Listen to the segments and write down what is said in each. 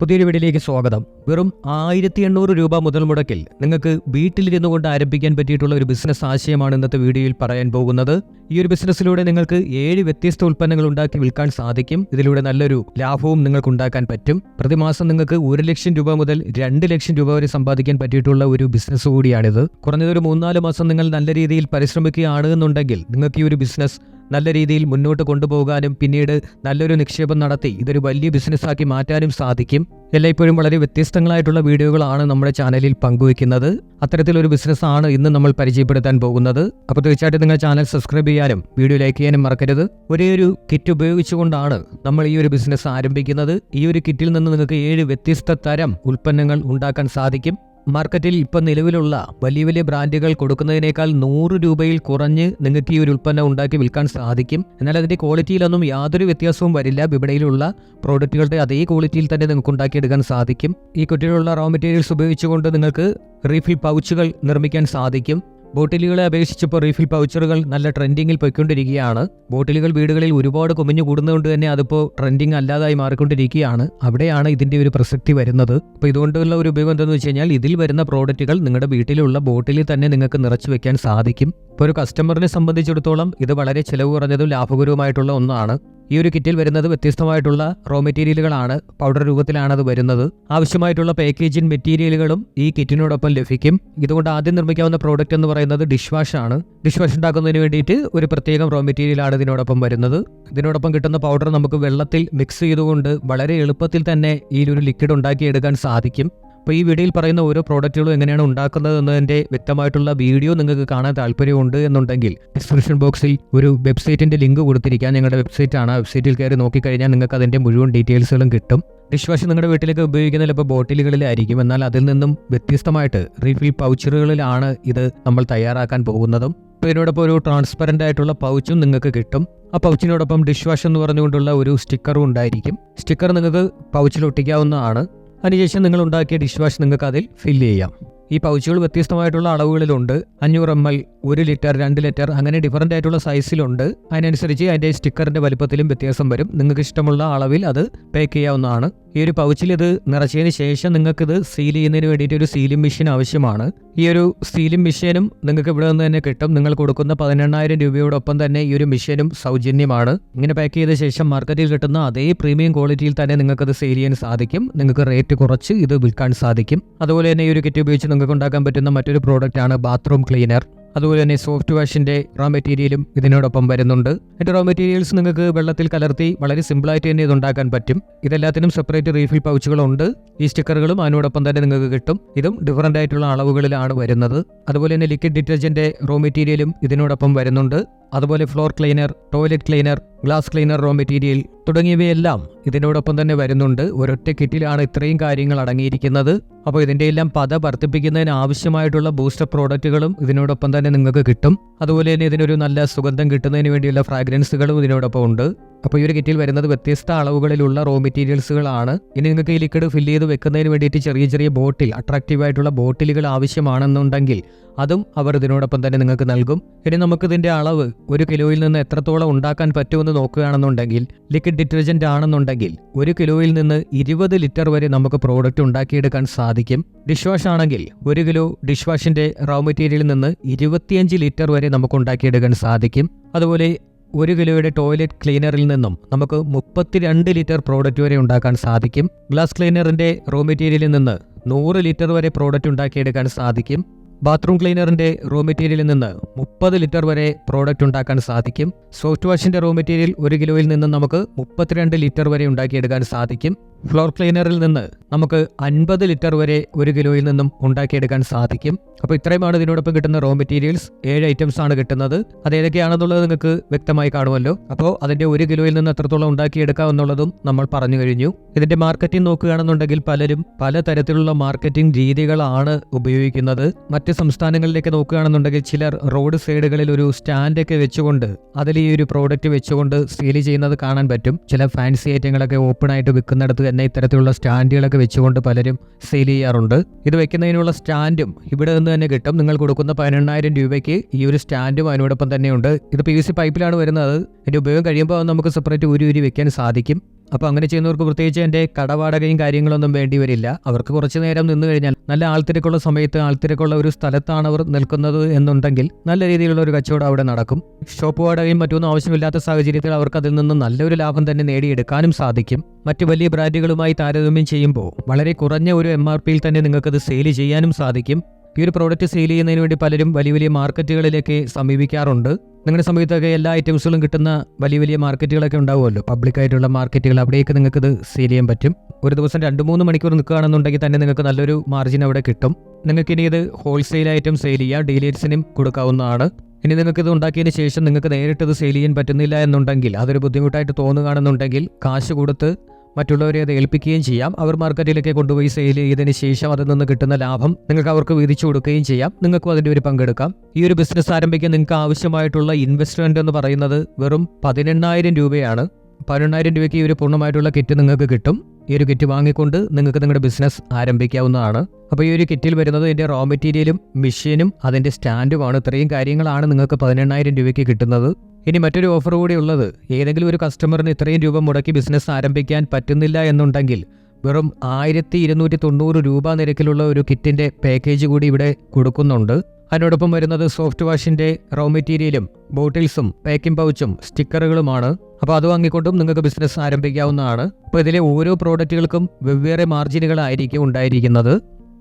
പുതിയൊരു വീഡിയോയിലേക്ക് സ്വാഗതം. വെറും ആയിരത്തി എണ്ണൂറ് രൂപ മുതൽ മുടക്കിൽ നിങ്ങൾക്ക് വീട്ടിലിരുന്നു കൊണ്ട് ആരംഭിക്കാൻ പറ്റിയിട്ടുള്ള ഒരു ബിസിനസ് ആശയമാണ് ഇന്നത്തെ വീഡിയോയിൽ പറയാൻ പോകുന്നത്. ഈ ഒരു ബിസിനസ്സിലൂടെ നിങ്ങൾക്ക് ഏഴ് വ്യത്യസ്ത ഉൽപ്പന്നങ്ങൾ ഉണ്ടാക്കി വിൽക്കാൻ സാധിക്കും. ഇതിലൂടെ നല്ലൊരു ലാഭവും നിങ്ങൾക്ക് ഉണ്ടാക്കാൻ പറ്റും. പ്രതിമാസം നിങ്ങൾക്ക് ഒരു ലക്ഷം രൂപ മുതൽ രണ്ട് ലക്ഷം രൂപ വരെ സമ്പാദിക്കാൻ പറ്റിയിട്ടുള്ള ഒരു ബിസിനസ് കൂടിയാണിത്. കുറഞ്ഞതൊരു മൂന്നാൽ മാസം നിങ്ങൾ നല്ല രീതിയിൽ പരിശ്രമിക്കുകയാണ് എന്നുണ്ടെങ്കിൽ നിങ്ങൾക്ക് ഈ ഒരു ബിസിനസ് നല്ല രീതിയിൽ മുന്നോട്ട് കൊണ്ടുപോകാനും പിന്നീട് നല്ലൊരു നിക്ഷേപം നടത്തി ഇതൊരു വലിയ ബിസിനസ്സാക്കി മാറ്റാനും സാധിക്കും. എല്ലായ്പ്പോഴും വളരെ വ്യത്യസ്തങ്ങളായിട്ടുള്ള വീഡിയോകളാണ് നമ്മുടെ ചാനലിൽ പങ്കുവയ്ക്കുന്നത്. അത്തരത്തിലൊരു ബിസിനസ്സാണ് ഇന്ന് നമ്മൾ പരിചയപ്പെടുത്താൻ പോകുന്നത്. അപ്പോൾ തീർച്ചയായിട്ടും നിങ്ങൾ ചാനൽ സബ്സ്ക്രൈബ് ചെയ്യാനും വീഡിയോ ലൈക്ക് ചെയ്യാനും മറക്കരുത്. ഒരേ ഒരു കിറ്റ് ഉപയോഗിച്ചുകൊണ്ടാണ് നമ്മൾ ഈ ഒരു ബിസിനസ് ആരംഭിക്കുന്നത്. ഈ ഒരു കിറ്റിൽ നിന്ന് നിങ്ങൾക്ക് ഏഴ് വ്യത്യസ്ത തരം ഉൽപ്പന്നങ്ങൾ ഉണ്ടാക്കാൻ സാധിക്കും. മാർക്കറ്റിൽ ഇപ്പം നിലവിലുള്ള വലിയ വലിയ ബ്രാൻഡുകൾ കൊടുക്കുന്നതിനേക്കാൾ നൂറ് രൂപയിൽ കുറഞ്ഞ് നിങ്ങൾക്ക് ഈ ഒരു ഉൽപ്പന്നം ഉണ്ടാക്കി വിൽക്കാൻ സാധിക്കും. എന്നാൽ അതിന്റെ ക്വാളിറ്റിയിലൊന്നും യാതൊരു വ്യത്യാസവും വരില്ല. വിപണിയിലുള്ള പ്രോഡക്റ്റുകളുടെ അതേ ക്വാളിറ്റിയിൽ തന്നെ നിങ്ങൾക്ക് ഉണ്ടാക്കിയെടുക്കാൻ സാധിക്കും. ഈ കുറ്റിയിലുള്ള റോ മെറ്റീരിയൽസ് ഉപയോഗിച്ചുകൊണ്ട് നിങ്ങൾക്ക് റീഫിൽ പൗച്ചുകൾ നിർമ്മിക്കാൻ സാധിക്കും. ബോട്ടിലുകളെ അപേക്ഷിച്ചപ്പോൾ റീഫിൽ പൗച്ചറുകൾ നല്ല ട്രെൻഡിങ്ങിൽ പൊയ്ക്കൊണ്ടിരിക്കുകയാണ്. ബോട്ടിലുകൾ വീടുകളിൽ ഒരുപാട് കുമിഞ്ഞു കൂടുന്നതുകൊണ്ട് തന്നെ അതിപ്പോൾ ട്രെൻഡിങ് അല്ലാതായി മാറിക്കൊണ്ടിരിക്കുകയാണ്. അവിടെയാണ് ഇതിന്റെ ഒരു പ്രസക്തി വരുന്നത്. അപ്പോൾ ഇതുകൊണ്ടുള്ള ഒരു ഉപയോഗം എന്താണെന്ന് വെച്ച് കഴിഞ്ഞാൽ ഇതിൽ വരുന്ന പ്രോഡക്റ്റുകൾ നിങ്ങളുടെ വീട്ടിലുള്ള ബോട്ടിലിൽ തന്നെ നിങ്ങൾക്ക് നിറച്ചു വെക്കാൻ സാധിക്കും. ഇപ്പോൾ ഒരു കസ്റ്റമറിനെ സംബന്ധിച്ചിടത്തോളം ഇത് വളരെ ചിലവ് കുറഞ്ഞതും ലാഭകരവുമായിട്ടുള്ള ഒന്നാണ്. ഈ ഒരു കിറ്റിൽ വരുന്നത് വ്യത്യസ്തമായിട്ടുള്ള റോ മെറ്റീരിയലുകളാണ് പൗഡർ രൂപത്തിലാണ് അത് വരുന്നത്. ആവശ്യമായിട്ടുള്ള പാക്കേജിംഗ് മെറ്റീരിയലുകളും ഈ കിറ്റിനോടൊപ്പം ലഭിക്കും. ഇതുകൊണ്ട് ആദ്യം നിർമ്മിക്കാവുന്ന പ്രോഡക്റ്റ് എന്ന് പറയുന്നത് ഡിഷ് വാഷ് ആണ്. ഡിഷ് വാഷ് ഉണ്ടാക്കുന്നതിന് വേണ്ടിയിട്ട് ഒരു പ്രത്യേകം റോ മെറ്റീരിയലാണ് ഇതിനോടൊപ്പം വരുന്നത്. ഇതിനോടൊപ്പം കിട്ടുന്ന പൗഡർ നമുക്ക് വെള്ളത്തിൽ മിക്സ് ചെയ്തുകൊണ്ട് വളരെ എളുപ്പത്തിൽ തന്നെ ഈ ഒരു ലിക്വിഡ് ഉണ്ടാക്കിയെടുക്കാൻ സാധിക്കും. അപ്പോൾ ഈ വീഡിയോയിൽ പറയുന്ന ഓരോ പ്രോഡക്റ്റുകളും എങ്ങനെയാണ് ഉണ്ടാക്കുന്നത് എന്നതിന്റെ വ്യക്തമായിട്ടുള്ള വീഡിയോ നിങ്ങൾക്ക് കാണാൻ താല്പര്യമുണ്ട് എന്നുണ്ടെങ്കിൽ ഡിസ്ക്രിപ്ഷൻ ബോക്സിൽ ഒരു വെബ്സൈറ്റിന്റെ ലിങ്ക് കൊടുത്തിരിക്കാം. ഞങ്ങളുടെ വെബ്സൈറ്റ് ആണ്. ആ വെബ്സൈറ്റിൽ കയറി നോക്കിക്കഴിഞ്ഞാൽ നിങ്ങൾക്ക് അതിന്റെ മുഴുവൻ ഡീറ്റെയിൽസുകളും കിട്ടും. ഡിഷ് വാഷ് നിങ്ങളുടെ വീട്ടിലേക്ക് ഉപയോഗിക്കുന്ന ചിലപ്പോൾ ബോട്ടിലുകളിലായിരിക്കും. എന്നാൽ അതിൽ നിന്നും വ്യത്യസ്തമായിട്ട് റീഫിൽ പൗച്ചറുകളിലാണ് ഇത് നമ്മൾ തയ്യാറാക്കാൻ പോകുന്നതും. അപ്പോൾ ഇതിനോടൊപ്പം ഒരു ട്രാൻസ്പെറന്റ് ആയിട്ടുള്ള പൗച്ചും നിങ്ങൾക്ക് കിട്ടും. ആ പൗച്ചിനോടൊപ്പം ഡിഷ് വാഷ് എന്ന് പറഞ്ഞുകൊണ്ടുള്ള ഒരു സ്റ്റിക്കറും ഉണ്ടായിരിക്കും. സ്റ്റിക്കർ നിങ്ങൾക്ക് പൗച്ചിൽ ഒട്ടിക്കാവുന്നതാണ്. അതിനുശേഷം നിങ്ങൾ ഉണ്ടാക്കിയ ഡിഷ് വാഷ് നിങ്ങൾക്ക് അതിൽ ഫില്ല് ചെയ്യാം. ഈ പൗച്ചുകൾ വ്യത്യസ്തമായിട്ടുള്ള അളവുകളിലുണ്ട്. അഞ്ഞൂറ് എം എൽ ഒരു ലിറ്റർ രണ്ട് ലിറ്റർ അങ്ങനെ ഡിഫറന്റ് ആയിട്ടുള്ള സൈസിലുണ്ട് അതിനനുസരിച്ച് അതിന്റെ സ്റ്റിക്കറിന്റെ വലുപ്പത്തിലും വ്യത്യാസം വരും. നിങ്ങൾക്ക് ഇഷ്ടമുള്ള അളവിൽ അത് പാക്ക് ചെയ്യാവുന്നതാണ്. ഈ ഒരു പൗച്ചിൽ ഇത് നിറച്ചതിന് ശേഷം നിങ്ങൾക്കിത് സീൽ ചെയ്യുന്നതിന് വേണ്ടിയിട്ട് ഒരു സീലിംഗ് മെഷീൻ ആവശ്യമാണ്. ഈ ഒരു സീലിംഗ് മെഷീനും നിങ്ങൾക്ക് ഇവിടെ നിന്ന് തന്നെ കിട്ടും. നിങ്ങൾ കൊടുക്കുന്ന പതിനെണ്ണായിരം രൂപയോടൊപ്പം തന്നെ ഈ ഒരു മെഷീനും സൗജന്യമാണ്. ഇങ്ങനെ പാക്ക് ചെയ്ത ശേഷം മാർക്കറ്റിൽ കിട്ടുന്ന അതേ പ്രീമിയം ക്വാളിറ്റിയിൽ തന്നെ നിങ്ങൾക്കത് സെയിൽ ചെയ്യാൻ സാധിക്കും. നിങ്ങൾക്ക് റേറ്റ് കുറച്ച് ഇത് വിൽക്കാൻ സാധിക്കും. അതുപോലെ തന്നെ ഈ ഒരു കിറ്റ് ഉപയോഗിച്ച് നിങ്ങൾക്ക് ഉണ്ടാക്കാൻ പറ്റുന്ന മറ്റൊരു പ്രോഡക്റ്റ് ആണ് ബാത്റൂം ക്ലീനർ അതുപോലെ തന്നെ സോഫ്റ്റ് വാഷിന്റെ റോ മെറ്റീരിയലും ഇതിനോടൊപ്പം വരുന്നുണ്ട്. അതിന്റെ റോ മെറ്റീരിയൽസ് നിങ്ങൾക്ക് വെള്ളത്തിൽ കലർത്തി വളരെ സിമ്പിളായിട്ട് തന്നെ ഇത് ഉണ്ടാക്കാൻ പറ്റും. ഇതെല്ലാത്തിനും സെപ്പറേറ്റ് റീഫിൽ പൗച്ചുകളുണ്ട് ഈ സ്റ്റിക്കറുകളും അതിനോടൊപ്പം തന്നെ നിങ്ങൾക്ക് കിട്ടും. ഇതും ഡിഫറന്റ് ആയിട്ടുള്ള അളവുകളിലാണ് വരുന്നത്. അതുപോലെ തന്നെ ലിക്വിഡ് ഡിറ്റർജന്റ് റോ മെറ്റീരിയലും ഇതിനോടൊപ്പം വരുന്നുണ്ട്. അതുപോലെ floor cleaner toilet cleaner glass cleaner raw material തുടങ്ങിയവയെല്ലാം ഇതിനോടൊപ്പം തന്നെ വരുന്നുണ്ട്. ഒരൊറ്റ കിറ്റിലാണ് ഇത്രയും കാര്യങ്ങൾ അടങ്ങിയിരിക്കുന്നത്. അപ്പോൾ ഇതിന്റെ എല്ലാം പത വർദ്ധിപ്പിക്കുന്നതിന് ആവശ്യമായിട്ടുള്ള ബൂസ്റ്റർ പ്രോഡക്റ്റുകളും ഇതിനോടൊപ്പം തന്നെ നിങ്ങൾക്ക് കിട്ടും. അതുപോലെ തന്നെ ഇതിനൊരു നല്ല സുഗന്ധം കിട്ടുന്നതിന് വേണ്ടിയുള്ള ഫ്രാഗ്രൻസുകളും ഇതിനോടൊപ്പം ഉണ്ട്. അപ്പോൾ ഈ ഒരു കിറ്റിൽ വരുന്നത് വ്യത്യസ്ത അളവുകളിലുള്ള റോ മെറ്റീരിയൽസുകളാണ് ഇനി നിങ്ങൾക്ക് ഈ ലിക്വിഡ് ഫില്ല് ചെയ്ത് വെക്കുന്നതിന് വേണ്ടിയിട്ട് ചെറിയ ചെറിയ ബോട്ടിൽ അട്രാക്റ്റീവ് ആയിട്ടുള്ള ബോട്ടിലുകൾ ആവശ്യമാണെന്നുണ്ടെങ്കിൽ അതും അവർ ഇതിനോടൊപ്പം തന്നെ നിങ്ങൾക്ക് നൽകും. ഇനി നമുക്ക് ഇതിന്റെ അളവ് ഒരു കിലോയിൽ നിന്ന് എത്രത്തോളം ഉണ്ടാക്കാൻ പറ്റുമെന്ന് നോക്കുകയാണെന്നുണ്ടെങ്കിൽ ലിക്വിഡ് ഡിറ്റർജന്റ് ആണെന്നുണ്ടെങ്കിൽ ഒരു കിലോയിൽ നിന്ന് ഇരുപത് ലിറ്റർ വരെ നമുക്ക് പ്രോഡക്റ്റ് ഉണ്ടാക്കിയെടുക്കാൻ സാധിക്കും. ഡിഷ് വാഷ് ആണെങ്കിൽ ഒരു കിലോ ഡിഷ് വാഷിന്റെ റോ മെറ്റീരിയലിൽ നിന്ന് ഇരുപത്തിയഞ്ച് ലിറ്റർ വരെ നമുക്ക് ഉണ്ടാക്കിയെടുക്കാൻ സാധിക്കും. അതുപോലെ ഒരു കിലോയുടെ ടോയ്ലറ്റ് ക്ലീനറിൽ നിന്നും നമുക്ക് മുപ്പത്തിരണ്ട് ലിറ്റർ പ്രോഡക്റ്റ് വരെ ഉണ്ടാക്കാൻ സാധിക്കും. ഗ്ലാസ് ക്ലീനറിന്റെ റോ മെറ്റീരിയലിൽ നിന്ന് നൂറ് ലിറ്റർ വരെ പ്രോഡക്റ്റ് ഉണ്ടാക്കിയെടുക്കാൻ സാധിക്കും. ബാത്റൂം ക്ലീനറിന്റെ റോ മെറ്റീരിയലിൽ നിന്ന് മുപ്പത് ലിറ്റർ വരെ പ്രോഡക്റ്റ് ഉണ്ടാക്കാൻ സാധിക്കും. സോഫ്റ്റ് വാഷിന്റെ റോ മെറ്റീരിയൽ ഒരു കിലോയിൽ നിന്ന് നമുക്ക് മുപ്പത്തിരണ്ട് ലിറ്റർ വരെ ഉണ്ടാക്കിയെടുക്കാൻ സാധിക്കും. ഫ്ലോർ ക്ലീനറിൽ നിന്ന് നമുക്ക് അൻപത് ലിറ്റർ വരെ ഒരു കിലോയിൽ നിന്നും ഉണ്ടാക്കിയെടുക്കാൻ സാധിക്കും. അപ്പോൾ ഇത്രയുമാണ് ഇതിനോടൊപ്പം കിട്ടുന്ന റോ മെറ്റീരിയൽസ് ഏഴ് ഐറ്റംസ് ആണ് കിട്ടുന്നത്. അത് ഏതൊക്കെയാണെന്നുള്ളത് നിങ്ങൾക്ക് വ്യക്തമായി കാണുമല്ലോ. അപ്പോൾ അതിന്റെ ഒരു കിലോയിൽ നിന്ന് എത്രത്തോളം ഉണ്ടാക്കിയെടുക്കാം എന്നുള്ളതും നമ്മൾ പറഞ്ഞു കഴിഞ്ഞു. ഇതിന്റെ മാർക്കറ്റിംഗ് നോക്കുകയാണെന്നുണ്ടെങ്കിൽ പലരും പല തരത്തിലുള്ള മാർക്കറ്റിംഗ് രീതികളാണ് ഉപയോഗിക്കുന്നത്. മറ്റ് സംസ്ഥാനങ്ങളിലേക്ക് നോക്കുകയാണെന്നുണ്ടെങ്കിൽ ചിലർ റോഡ് സൈഡുകളിൽ ഒരു സ്റ്റാൻഡൊക്കെ വെച്ചുകൊണ്ട് അതിൽ ഈ ഒരു പ്രോഡക്റ്റ് വെച്ചുകൊണ്ട് സെയിൽ ചെയ്യുന്നത് കാണാൻ പറ്റും. ചില ഫാൻസി ഐറ്റങ്ങളൊക്കെ ഓപ്പൺ ആയിട്ട് വിൽക്കുന്നിടത്ത് തന്നെ ഇത്തരത്തിലുള്ള സ്റ്റാൻഡുകളൊക്കെ വെച്ചുകൊണ്ട് പലരും സെയിൽ ചെയ്യാറുണ്ട്. ഇത് വെക്കുന്നതിനുള്ള സ്റ്റാൻഡും ഇവിടെ നിന്ന് തന്നെ കിട്ടും. നിങ്ങൾ കൊടുക്കുന്ന പതിനെണ്ണായിരം രൂപയ്ക്ക് ഈ ഒരു സ്റ്റാൻഡും അതിനോടൊപ്പം തന്നെയുണ്ട്. ഇത് പി വി സി പൈപ്പിലാണ് വരുന്നത്. ഇതിന്റെ ഉപയോഗം കഴിയുമ്പോൾ നമുക്ക് സെപ്പറേറ്റ് ഊരി ഊരി വെക്കാൻ സാധിക്കും. അപ്പോൾ അങ്ങനെ ചെയ്യുന്നവർക്ക് പ്രത്യേകിച്ച് എന്റെ കടവാടകയും കാര്യങ്ങളൊന്നും വേണ്ടി വരില്ല. അവർക്ക് കുറച്ച് നേരം നിന്ന് കഴിഞ്ഞാൽ നല്ല ആൾത്തിരക്കുള്ള സമയത്ത് ആൾത്തിരക്കുള്ള ഒരു സ്ഥലത്താണ് അവർ നിൽക്കുന്നത് എന്നുണ്ടെങ്കിൽ നല്ല രീതിയിലുള്ള ഒരു കച്ചവടം അവിടെ നടക്കും. ഷോപ്പ് വാടകയും മറ്റൊന്നും ആവശ്യമില്ലാത്ത സാഹചര്യത്തിൽ അവർക്ക് അതിൽ നിന്ന് നല്ലൊരു ലാഭം തന്നെ നേടിയെടുക്കാനും സാധിക്കും. മറ്റ് വലിയ ബ്രാൻഡുകളുമായി താരതമ്യം ചെയ്യുമ്പോൾ വളരെ കുറഞ്ഞ ഒരു എം ആർ പിയിൽ തന്നെ നിങ്ങൾക്കത് സെയിൽ ചെയ്യാനും സാധിക്കും. ഈ ഒരു പ്രോഡക്റ്റ് സെയിൽ ചെയ്യുന്നതിന് വേണ്ടി പലരും വലിയ വലിയ മാർക്കറ്റുകളിലേക്ക് സമീപിക്കാറുണ്ട്. നിങ്ങളുടെ സമയത്തൊക്കെ എല്ലാ ഐറ്റംസുകളും കിട്ടുന്ന വലിയ വലിയ മാർക്കറ്റുകളൊക്കെ ഉണ്ടാവുമല്ലോ. പബ്ലിക്കായിട്ടുള്ള മാർക്കറ്റുകൾ അവിടെയൊക്കെ നിങ്ങൾക്ക് ഇത് സെയിൽ ചെയ്യാൻ പറ്റും. ഒരു ദിവസം രണ്ട് മൂന്ന് മണിക്കൂർ നിൽക്കുകയാണെന്നുണ്ടെങ്കിൽ തന്നെ നിങ്ങൾക്ക് നല്ലൊരു മാർജിൻ അവിടെ കിട്ടും. നിങ്ങൾക്ക് ഇനി ഇത് ഹോൾസെയിൽ ആയിട്ടും സെയിൽ ചെയ്യാം ഡീലേഴ്സിനും കൊടുക്കാവുന്നതാണ്. ഇനി നിങ്ങൾക്ക് ഇത് ഉണ്ടാക്കിയതിന് ശേഷം നിങ്ങൾക്ക് നേരിട്ട് ഇത് സെയിൽ ചെയ്യാൻ പറ്റുന്നില്ല എന്നുണ്ടെങ്കിൽ അതൊരു ബുദ്ധിമുട്ടായിട്ട് തോന്നുകയാണെന്നുണ്ടെങ്കിൽ കാശ് കൊടുത്ത് മറ്റുള്ളവരെ അത് ഏൽപ്പിക്കുകയും ചെയ്യാം. അവർ മാർക്കറ്റിലേക്ക് കൊണ്ടുപോയി സെയിൽ ചെയ്തതിന് ശേഷം അതിൽ നിന്ന് കിട്ടുന്ന ലാഭം നിങ്ങൾക്ക് അവർക്ക് വീതിച്ചു കൊടുക്കുകയും ചെയ്യാം. നിങ്ങൾക്കും അതിന്റെ ഒരു പങ്കെടുക്കാം. ഈ ഒരു ബിസിനസ് ആരംഭിക്കാൻ നിങ്ങൾക്ക് ആവശ്യമായിട്ടുള്ള ഇൻവെസ്റ്റ്മെന്റ് എന്ന് പറയുന്നത് വെറും പതിനെണ്ണായിരം രൂപയാണ്. പതിനെണ്ണായിരം രൂപയ്ക്ക് ഈ ഒരു പൂർണമായിട്ടുള്ള കിറ്റ് നിങ്ങൾക്ക് കിട്ടും. ഈ ഒരു കിറ്റ് വാങ്ങിക്കൊണ്ട് നിങ്ങൾക്ക് നിങ്ങളുടെ ബിസിനസ് ആരംഭിക്കാവുന്നതാണ്. അപ്പോൾ ഈ ഒരു കിറ്റിൽ വരുന്നത് ഇതിന്റെ റോ മെറ്റീരിയലും മെഷീനും അതിന്റെ സ്റ്റാൻഡുമാണ് ഇത്രയും കാര്യങ്ങളാണ് നിങ്ങൾക്ക് പതിനെണ്ണായിരം രൂപയ്ക്ക് കിട്ടുന്നത്. ഇനി മറ്റൊരു ഓഫർ കൂടി ഉള്ളത്. ഏതെങ്കിലും ഒരു കസ്റ്റമറിന് ഇത്രയും രൂപ മുടക്കി ബിസിനസ് ആരംഭിക്കാൻ പറ്റുന്നില്ല എന്നുണ്ടെങ്കിൽ വെറും ആയിരത്തി ഇരുന്നൂറ്റി തൊണ്ണൂറ് രൂപ നിരക്കിലുള്ള ഒരു കിറ്റിന്റെ പാക്കേജ് കൂടി ഇവിടെ കൊടുക്കുന്നുണ്ട്. അതിനോടൊപ്പം വരുന്നത് സോഫ്റ്റ് വാഷിന്റെ റോ മെറ്റീരിയലും ബോട്ടിൽസും പാക്കിംഗ് പൗച്ചും സ്റ്റിക്കറുകളുമാണ്. അപ്പോൾ അത് വാങ്ങിക്കൊണ്ടും നിങ്ങൾക്ക് ബിസിനസ് ആരംഭിക്കാവുന്നതാണ്. അപ്പോൾ ഇതിലെ ഓരോ പ്രോഡക്റ്റുകൾക്കും വെവ്വേറെ മാർജിനുകളായിരിക്കും ഉണ്ടായിരിക്കുന്നത്.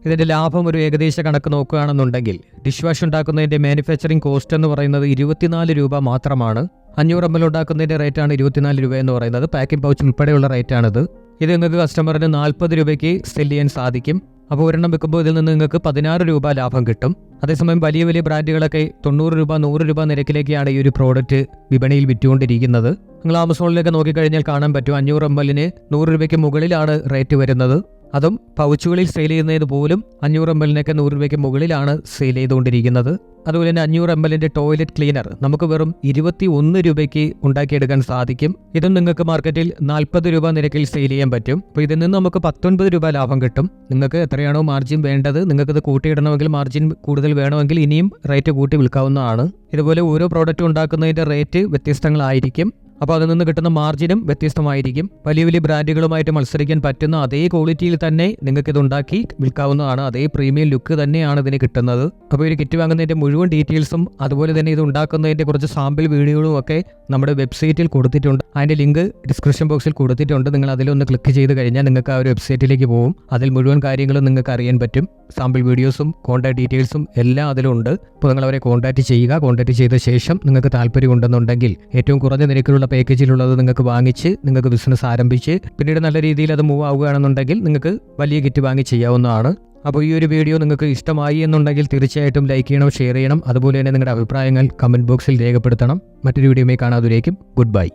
ഇതിന്റെ ലാഭം ഒരു ഏകദേശ കണക്ക് നോക്കുകയാണെന്നുണ്ടെങ്കിൽ ഡിഷ് വാഷ് ഉണ്ടാക്കുന്നതിന്റെ മാനുഫാക്ചറിംഗ് കോസ്റ്റ് എന്ന് പറയുന്നത് ഇരുപത്തിനാല് രൂപ മാത്രമാണ്. അഞ്ഞൂറ് എം എൽ ഉണ്ടാക്കുന്നതിന്റെ റേറ്റാണ് ഇരുപത്തിനാല് രൂപ എന്ന് പറയുന്നത്. പാക്കിംഗ് പൗച്ച് ഉൾപ്പെടെയുള്ള റേറ്റാണിത് ഇത് നിങ്ങൾക്ക് കസ്റ്റമറിന് നാൽപ്പത് രൂപയ്ക്ക് സെൽ ചെയ്യാൻ സാധിക്കും. അപ്പോൾ ഒരെണ്ണം വെക്കുമ്പോൾ ഇതിൽ നിന്ന് നിങ്ങൾക്ക് പതിനാറ് രൂപ ലാഭം കിട്ടും. അതേസമയം വലിയ വലിയ ബ്രാൻഡുകളൊക്കെ തൊണ്ണൂറ് രൂപ നൂറ് രൂപ നിരക്കിലേക്കാണ് ഈ ഒരു പ്രോഡക്റ്റ് വിപണിയിൽ വിറ്റുകൊണ്ടിരിക്കുന്നത്. നിങ്ങൾ ആമസോണിലേക്ക് നോക്കിക്കഴിഞ്ഞാൽ കാണാൻ പറ്റും അഞ്ഞൂറ് എം എല്ലിന് നൂറ് രൂപയ്ക്ക് മുകളിലാണ് റേറ്റ് വരുന്നത്. അതും പൗച്ചുകളിൽ സെയിൽ ചെയ്യുന്നതിന് പോലും അഞ്ഞൂറ് എം എല്ലിനൊക്കെ നൂറ് രൂപയ്ക്ക് മുകളിലാണ് സെയിൽ ചെയ്തുകൊണ്ടിരിക്കുന്നത്. അതുപോലെ തന്നെ അഞ്ഞൂറ് എം എല്ലിന്റെ ടോയ്ലറ്റ് ക്ലീനർ നമുക്ക് വെറും ഇരുപത്തി ഒന്ന് രൂപയ്ക്ക് ഉണ്ടാക്കിയെടുക്കാൻ സാധിക്കും. ഇതും നിങ്ങൾക്ക് മാർക്കറ്റിൽ നാൽപ്പത് രൂപ നിരക്കിൽ സെയിൽ ചെയ്യാൻ പറ്റും. അപ്പോൾ ഇതിൽ നിന്ന് നമുക്ക് പത്തൊൻപത് രൂപ ലാഭം കിട്ടും. നിങ്ങൾക്ക് എത്രയാണോ മാർജിൻ വേണ്ടത് നിങ്ങൾക്ക് ഇത് കൂട്ടിയിടണമെങ്കിൽ മാർജിൻ കൂടുതൽ വേണമെങ്കിൽ ഇനിയും റേറ്റ് കൂട്ടി വിൽക്കാവുന്നതാണ്. ഇതുപോലെ ഓരോ പ്രോഡക്റ്റ് ഉണ്ടാക്കുന്നതിന്റെ റേറ്റ് വ്യത്യസ്തങ്ങളായിരിക്കും. അപ്പോൾ അതിൽ നിന്ന് കിട്ടുന്ന മാർജിനും വ്യത്യസ്തമായിരിക്കും. വലിയ വലിയ ബ്രാൻഡുകളുമായിട്ട് മത്സരിക്കാൻ പറ്റുന്ന അതേ ക്വാളിറ്റിയിൽ തന്നെ നിങ്ങൾക്ക് ഇത് ഉണ്ടാക്കി വിൽക്കാവുന്നതാണ്. അതേ പ്രീമിയം ലുക്ക് തന്നെയാണ് ഇതിന് കിട്ടുന്നത്. അപ്പോൾ ഒരു കിറ്റ് വാങ്ങുന്നതിന്റെ മുഴുവൻ ഡീറ്റെയിൽസും അതുപോലെ തന്നെ ഇത് ഉണ്ടാക്കുന്നതിന്റെ കുറച്ച് സാമ്പിൾ വീഡിയോകളും ഒക്കെ നമ്മുടെ വെബ്സൈറ്റിൽ കൊടുത്തിട്ടുണ്ട്. അതിന്റെ ലിങ്ക് ഡിസ്ക്രിപ്ഷൻ ബോക്സിൽ കൊടുത്തിട്ടുണ്ട്. നിങ്ങൾ അതിലൊന്ന് ക്ലിക്ക് ചെയ്ത് കഴിഞ്ഞാൽ നിങ്ങൾക്ക് ആ ഒരു വെബ്സൈറ്റിലേക്ക് പോകും. അതിൽ മുഴുവൻ കാര്യങ്ങളും നിങ്ങൾക്ക് അറിയാൻ പറ്റും. സാമ്പിൾ വീഡിയോസും കോൺടാക്ട് ഡീറ്റെയിൽസും എല്ലാം അതിലുണ്ട്. അപ്പോൾ നിങ്ങൾ അവരെ കോൺടാക്ട് ചെയ്യുക. കോൺടാക്ട് ചെയ്ത ശേഷം നിങ്ങൾക്ക് താല്പര്യം ഉണ്ടെന്നുണ്ടെങ്കിൽ ഏറ്റവും കുറഞ്ഞ നിരക്കിലുള്ള പാക്കേജിലുള്ളത് നിങ്ങൾക്ക് വാങ്ങിച്ച് നിങ്ങൾക്ക് ബിസിനസ് ആരംഭിച്ച് പിന്നീട് നല്ല രീതിയിൽ അത് മൂവ് ആവുകയാണെന്നുണ്ടെങ്കിൽ നിങ്ങൾക്ക് വലിയ കിറ്റ് വാങ്ങി ചെയ്യാവുന്നതാണ്. അപ്പോൾ ഈ ഒരു വീഡിയോ നിങ്ങൾക്ക് ഇഷ്ടമായി എന്നുണ്ടെങ്കിൽ തീർച്ചയായിട്ടും ലൈക്ക് ചെയ്യണം ഷെയർ ചെയ്യണം. അതുപോലെ തന്നെ നിങ്ങളുടെ അഭിപ്രായങ്ങൾ കമന്റ് ബോക്സിൽ രേഖപ്പെടുത്തണം. മറ്റൊരു വീഡിയോയുമായി കാണാതുരേക്കും. Good bye